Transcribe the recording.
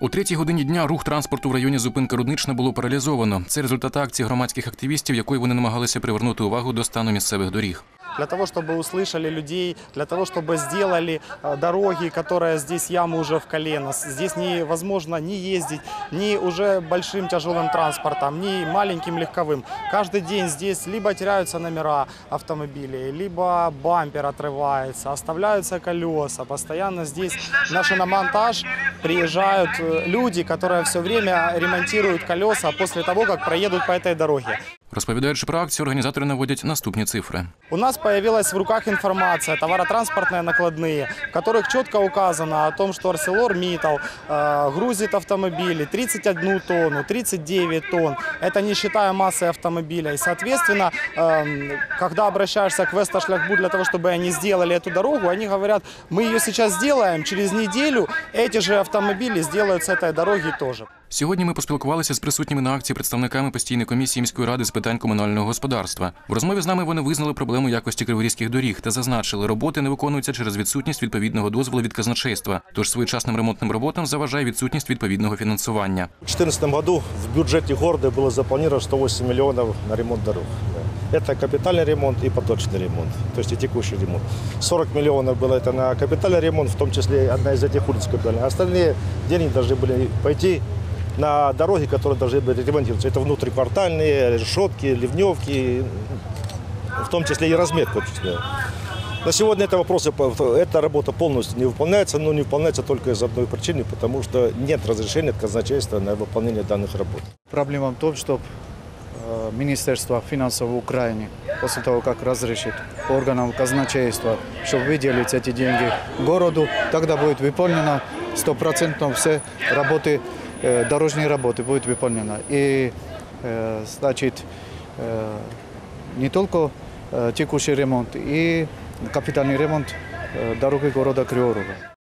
У третій годині дня рух транспорту в районі зупинки Руднична було паралізовано. Це результат акції громадських активістів, якою вони намагалися привернути увагу до стану місцевих доріг. для того, чтобы услышали людей, для того, чтобы сделали э, дороги, которые здесь ямы уже в колено. С- Здесь невозможно ни ездить, ни уже большим тяжелым транспортом, ни маленьким легковым. Каждый день здесь либо теряются номера автомобилей, либо бампер отрывается, оставляются колеса. Постоянно здесь на шиномонтаж приезжают э, люди, которые все время ремонтируют колеса после того, как проедут по этой дороге. Розповідаючи про акцію, організатори наводять наступні цифри. У нас появилась в руках информация, товаротранспортные накладные, в которых четко указано о том, что ArcelorMittal э, грузит автомобили 31 тонну, 39 тонн. Это не считая массы автомобиля. И, соответственно, эм, когда обращаешься к Весташляхбу для того, чтобы они сделали эту дорогу, они говорят, мы ее сейчас сделаем, через неделю эти же автомобили сделают с этой дороги тоже. Сьогодні ми поспілкувалися з присутніми на акції представниками постійної комісії міської ради з питань комунального господарства. В розмові з нами вони визнали проблему якості криворізьких доріг та зазначили, роботи не виконуються через відсутність відповідного дозволу від казначейства. Тож своєчасним ремонтним роботам заважає відсутність відповідного фінансування. В 2014 году в бюджете города было запланировано 108 миллионов на ремонт дорог. Да. Это капитальный ремонт и поточный ремонт, то есть и текущий ремонт. 40 миллионов было это на капитальный ремонт, в том числе и одна из этих улиц капитальная. Остальные деньги должны были пойти на дороги, которые должны были ремонтироваться. Это внутриквартальные, решетки, ливневки, в том числе и разметка. На сегодня это вопросы, эта работа полностью не выполняется, но не выполняется только из одной причины, потому что нет разрешения от казначейства на выполнение данных работ. Проблема в том, что э, Министерство финансов в Украине после того, как разрешит органам казначейства, чтобы выделить эти деньги городу, тогда будет выполнено стопроцентно все работы, дорожные работы будет выполнено. И э, значит, э, не только э, текущий ремонт, и капитальный ремонт э, дороги города Криворога.